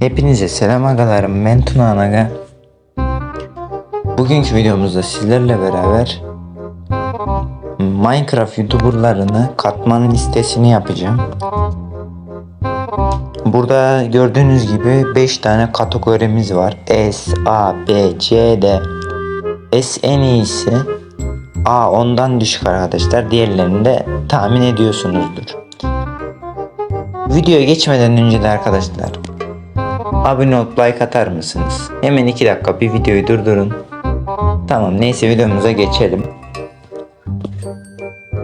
Hepinize selam agalarım. Ben Tuna Anaga. Bugünkü videomuzda sizlerle beraber Minecraft youtuberlarını katmanın listesini yapacağım. Burada gördüğünüz gibi 5 tane kategorimiz var. S, A, B, C, D. S en iyisi A ondan düşük arkadaşlar. Diğerlerini de tahmin ediyorsunuzdur. Videoya geçmeden önce de arkadaşlar Abone olup like atar mısınız? Hemen 2 dakika bir videoyu durdurun. Tamam neyse videomuza geçelim.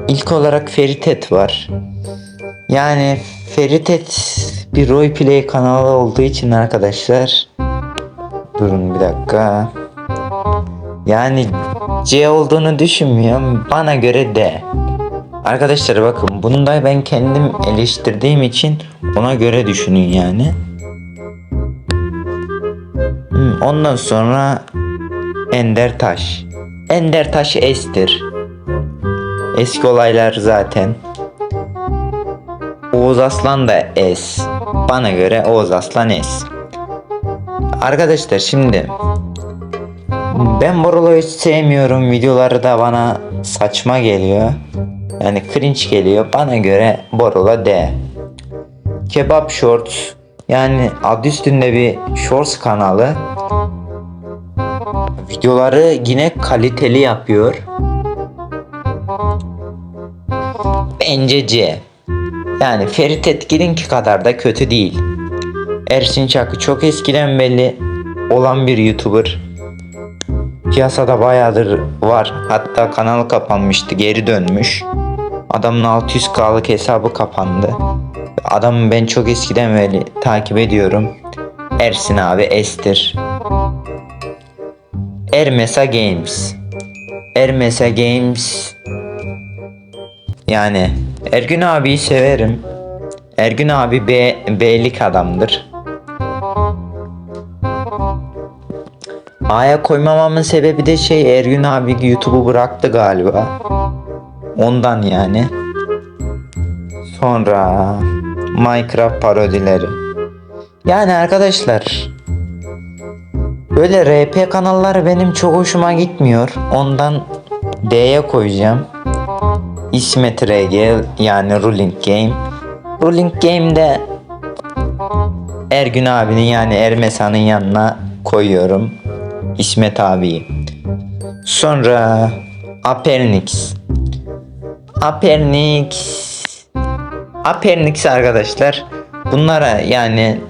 İlk olarak Feritet var. Yani Feritet bir roleplay kanalı olduğu için arkadaşlar. Durun bir dakika. Yani C olduğunu düşünmüyorum. Bana göre D. Arkadaşlar bakın bunu da ben kendim eleştirdiğim için ona göre düşünün yani. Ondan sonra Ender Taş. Ender Taş Es'tir. Eski olaylar zaten. Oğuz Aslan da Es. Bana göre Oğuz Aslan Es. Arkadaşlar şimdi ben Borolo'yu hiç sevmiyorum. Videoları da bana saçma geliyor. Yani cringe geliyor. Bana göre Borolo D. Kebap Shorts yani adı üstünde bir Shorts kanalı. Videoları yine kaliteli yapıyor. Bence C. Yani Ferit Etkin'inki kadar da kötü değil. Ersin Çakı çok eskiden belli olan bir YouTuber. Piyasada bayağıdır var. Hatta kanalı kapanmıştı, geri dönmüş. Adamın 600k'lık hesabı kapandı. Adamı ben çok eskiden beri takip ediyorum. Ersin abi Estir. Ermesa Games. Ermesa Games. Yani Ergün abiyi severim. Ergün abi B, B'lik adamdır. A'ya koymamamın sebebi de şey Ergün abi YouTube'u bıraktı galiba. Ondan yani. Sonra Minecraft parodileri. Yani arkadaşlar böyle RP kanalları benim çok hoşuma gitmiyor. Ondan D'ye koyacağım. İsmet RG yani Ruling Game. Ruling Game'de Ergün abinin yani Ermesa'nın yanına koyuyorum. İsmet abiyi. Sonra Apernix. Apernix. Apernix arkadaşlar. Bunlara yani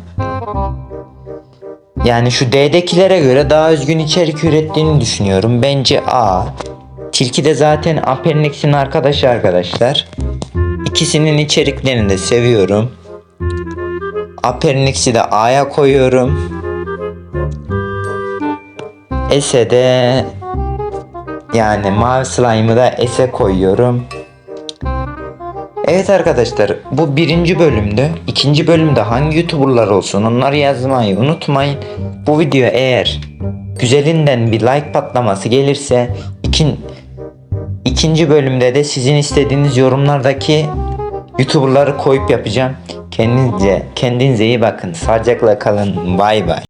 yani şu D'dekilere göre daha özgün içerik ürettiğini düşünüyorum. Bence A. Tilki de zaten Apernix'in arkadaşı arkadaşlar. İkisinin içeriklerini de seviyorum. Apernix'i de A'ya koyuyorum. S'e de yani mavi slime'ı da S'e koyuyorum. Evet arkadaşlar bu birinci bölümdü. İkinci bölümde hangi youtuberlar olsun onları yazmayı unutmayın. Bu video eğer güzelinden bir like patlaması gelirse ikin, ikinci bölümde de sizin istediğiniz yorumlardaki youtuberları koyup yapacağım. Kendinize, kendinize iyi bakın. Sağlıcakla kalın. Bay bay.